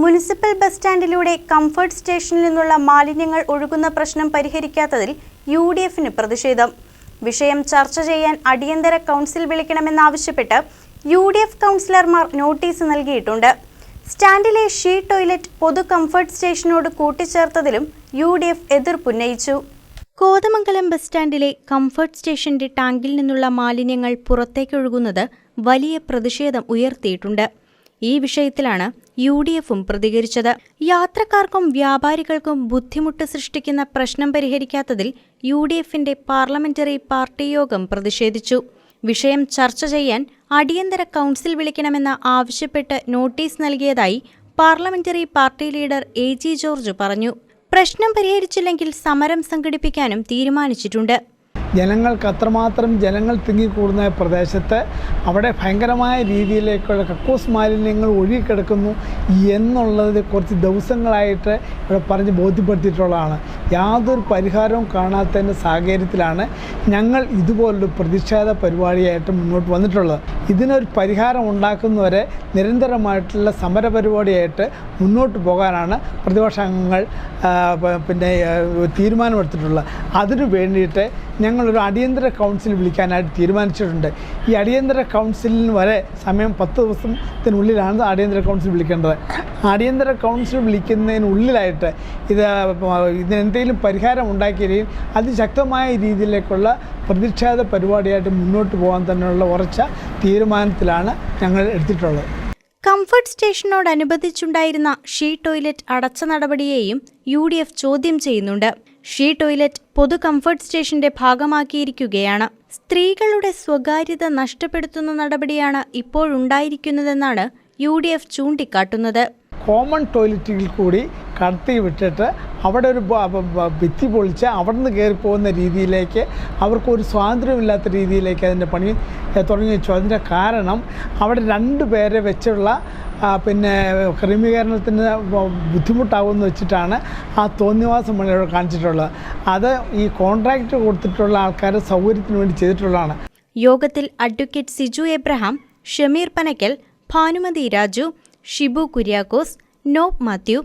Municipal bus സ്റ്റാൻഡിലൂടെ comfort സ്റ്റേഷനിൽ നിന്നുള്ള മാലിന്യങ്ങൾ ഒഴുകുന്ന പ്രശ്നം പരിഹരിക്കാത്തതിൽ യു ഡി എഫിന് പ്രതിഷേധം. വിഷയം ചർച്ച ചെയ്യാൻ അടിയന്തര കൗൺസിൽ വിളിക്കണമെന്നാവശ്യപ്പെട്ട് യു ഡി എഫ് കൗൺസിലർമാർ നോട്ടീസ് നൽകിയിട്ടുണ്ട്. സ്റ്റാൻഡിലെ ഷീ ടോയ്ലറ്റ് പൊതു കംഫർട്ട് സ്റ്റേഷനോട് കൂട്ടിച്ചേർത്തതിലും യു ഡി എഫ് എതിർപ്പുന്നയിച്ചു കോതമംഗലം ബസ് സ്റ്റാൻഡിലെ കംഫർട്ട് സ്റ്റേഷന്റെ ടാങ്കിൽ നിന്നുള്ള മാലിന്യങ്ങൾ പുറത്തേക്കൊഴുകുന്നത് വലിയ പ്രതിഷേധം ഉയർത്തിയിട്ടുണ്ട്. ഈ വിഷയത്തിലാണ് യു ഡി എഫും പ്രതികരിച്ചത്. യാത്രക്കാർക്കും വ്യാപാരികൾക്കും ബുദ്ധിമുട്ട് സൃഷ്ടിക്കുന്ന പ്രശ്നം പരിഹരിക്കാത്തതിൽ യു ഡി എഫിന്റെ പാർലമെന്ററി പാർട്ടി യോഗം പ്രതിഷേധിച്ചു. വിഷയം ചർച്ച ചെയ്യാൻ അടിയന്തര കൗൺസിൽ വിളിക്കണമെന്ന് ആവശ്യപ്പെട്ട് നോട്ടീസ് നൽകിയതായി parliamentary party leader A G George പറഞ്ഞു. പ്രശ്നം പരിഹരിച്ചില്ലെങ്കിൽ സമരം സംഘടിപ്പിക്കാനും തീരുമാനിച്ചിട്ടുണ്ട്. ജനങ്ങൾക്ക് അത്രമാത്രം ജനങ്ങൾ തിങ്ങിക്കൂടുന്ന പ്രദേശത്ത് അവിടെ ഭയങ്കരമായ രീതിയിലേക്കുള്ള കക്കൂസ് മാലിന്യങ്ങൾ ഒഴുകിക്കിടക്കുന്നു കുറച്ച് ദിവസങ്ങളായിട്ട് ഇവിടെ പറഞ്ഞ് ബോധ്യപ്പെടുത്തിയിട്ടുള്ളതാണ്. യാതൊരു പരിഹാരവും കാണാത്തതിന്റെ സാഹചര്യത്തിലാണ് ഞങ്ങൾ ഇതുപോലൊരു പ്രതിഷേധ പരിപാടിയായിട്ട് മുന്നോട്ട് വന്നിട്ടുള്ളത്. ഇതിനൊരു പരിഹാരം ഉണ്ടാക്കുന്നവരെ നിരന്തരമായിട്ടുള്ള സമര പരിപാടിയായിട്ട് മുന്നോട്ട് പോകാനാണ് പ്രതിപക്ഷ അംഗങ്ങൾ പിന്നെ തീരുമാനമെടുത്തിട്ടുള്ളത്. അതിനു വേണ്ടിയിട്ട് ഞങ്ങളൊരു അടിയന്തര കൗൺസിൽ വിളിക്കാനായിട്ട് തീരുമാനിച്ചിട്ടുണ്ട്. ഈ അടിയന്തര കൗൺസിലിന് വരെ സമയം പത്ത് ദിവസത്തിനുള്ളിലാണ് അടിയന്തര കൗൺസിൽ വിളിക്കേണ്ടത്. അടിയന്തര കൗൺസിൽ വിളിക്കുന്നതിനുള്ളിലായിട്ട് ഇത് ഇതിനെന്തെങ്കിലും പരിഹാരം ഉണ്ടാക്കിയിരിക്കും അതിശക്തമായ രീതിയിലേക്കുള്ള പ്രതിഷേധ പരിപാടിയായിട്ട് മുന്നോട്ട് പോകാൻ തന്നെയുള്ള ഉറച്ച തീരുമാനത്തിലാണ് ഞങ്ങൾ എടുത്തിട്ടുള്ളത്. കംഫർട്ട് സ്റ്റേഷനോടനുബന്ധിച്ചുണ്ടായിരുന്ന ഷീ ടോയ്ലറ്റ് അടച്ച നടപടിയെയും യു ചോദ്യം ചെയ്യുന്നുണ്ട്. ഷീ ടോയ്ലറ്റ് പൊതു കംഫർട്ട് സ്റ്റേഷന്റെ ഭാഗമാക്കിയിരിക്കുകയാണ്. സ്ത്രീകളുടെ സ്വകാര്യത നഷ്ടപ്പെടുത്തുന്ന നടപടിയാണ് ഇപ്പോഴുണ്ടായിരിക്കുന്നതെന്നാണ് യു ഡി എഫ് ചൂണ്ടിക്കാട്ടുന്നത്. കോമൺ ടോയ്ലറ്റിൽ കൂടി കടത്തി വിട്ടിട്ട് അവിടെ ഒരു ഭിത്തി പൊളിച്ച് അവിടെ നിന്ന് കയറിപ്പോകുന്ന രീതിയിലേക്ക് അവർക്കൊരു സ്വാതന്ത്ര്യമില്ലാത്ത രീതിയിലേക്ക് അതിന്റെ പണി തുടങ്ങി വെച്ചു. അതിന്റെ കാരണം അവിടെ രണ്ട് പേരെ വെച്ചുള്ള പിന്നെ ക്രമീകരണത്തിന് ബുദ്ധിമുട്ടാകുമെന്ന് വെച്ചിട്ടാണ് ആ തോന്നിവാസം പണി അവിടെ കാണിച്ചിട്ടുള്ളത്. അത് ഈ കോൺട്രാക്റ്റ് കൊടുത്തിട്ടുള്ള ആൾക്കാരുടെ സൗകര്യത്തിന് വേണ്ടി ചെയ്തിട്ടുള്ളതാണ്. യോഗത്തിൽ advocate Siju Abraham Shameer Panakkal Bhanumathi Raju Shibu Kuriakose Nob Mathew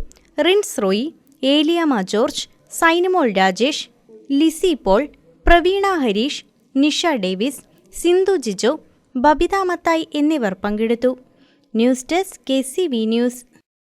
Rins Roy Eliyamma George Sainamol Rajesh Lissy Paul Praveena Harish Nisha Davis Sindhu Jijo Babitha Mathai എന്നിവർ പങ്കെടുത്തു. News desk K C V news.